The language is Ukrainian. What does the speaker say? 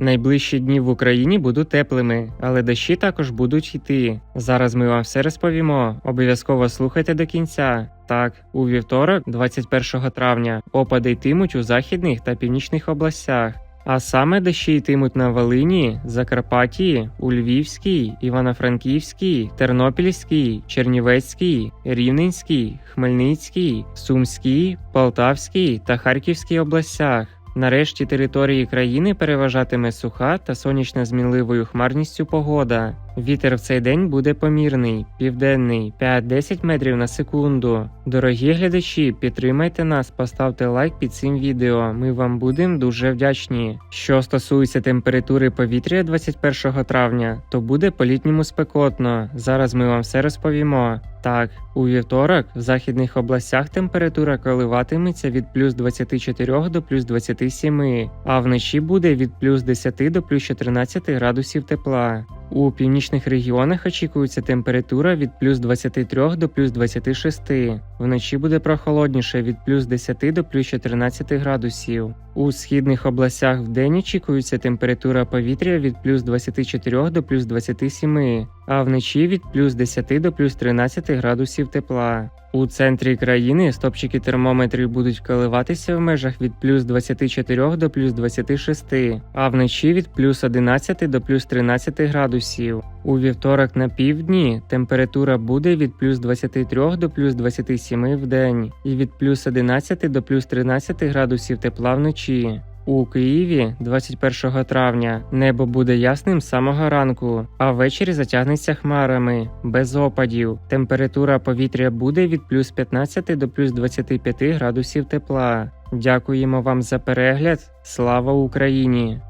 Найближчі дні в Україні будуть теплими, але дощі також будуть йти. Зараз ми вам все розповімо. Обов'язково слухайте до кінця. Так, у вівторок, 21 травня, опади йтимуть у західних та північних областях. А саме дощі йтимуть на Волині, Закарпатті, у Львівській, Івано-Франківській, Тернопільській, Чернівецькій, Рівненській, Хмельницькій, Сумській, Полтавській та Харківській областях. Нарешті території країни переважатиме суха та сонячна з мінливою хмарністю погода. Вітер в цей день буде помірний, південний 5-10 метрів на секунду. Дорогі глядачі, підтримайте нас, поставте лайк під цим відео. Ми вам будемо дуже вдячні. Що стосується температури повітря 21 травня, то буде по-літньому спекотно. Зараз ми вам все розповімо. Так, у вівторок в західних областях температура коливатиметься від плюс 24 до плюс 27, а вночі буде від плюс 10 до плюс 14 градусів тепла. У північних регіонах очікується температура від плюс 23 до плюс 26. Вночі буде прохолодніше від плюс 10 до плюс 14 градусів. У східних областях вдень очікується температура повітря від плюс 24 до плюс 27, а вночі від плюс 10 до плюс 13 градусів тепла. У центрі країни стопчики термометрів будуть коливатися в межах від плюс 24 до плюс 26, а вночі від плюс 11 до плюс 13 градусів. У вівторок на півдні температура буде від плюс 23 до плюс 27 в день і від плюс 11 до плюс 13 градусів тепла вночі. У Києві 21 травня небо буде ясним з самого ранку, а ввечері затягнеться хмарами, без опадів. Температура повітря буде від плюс 15 до плюс 25 градусів тепла. Дякуємо вам за перегляд. Слава Україні!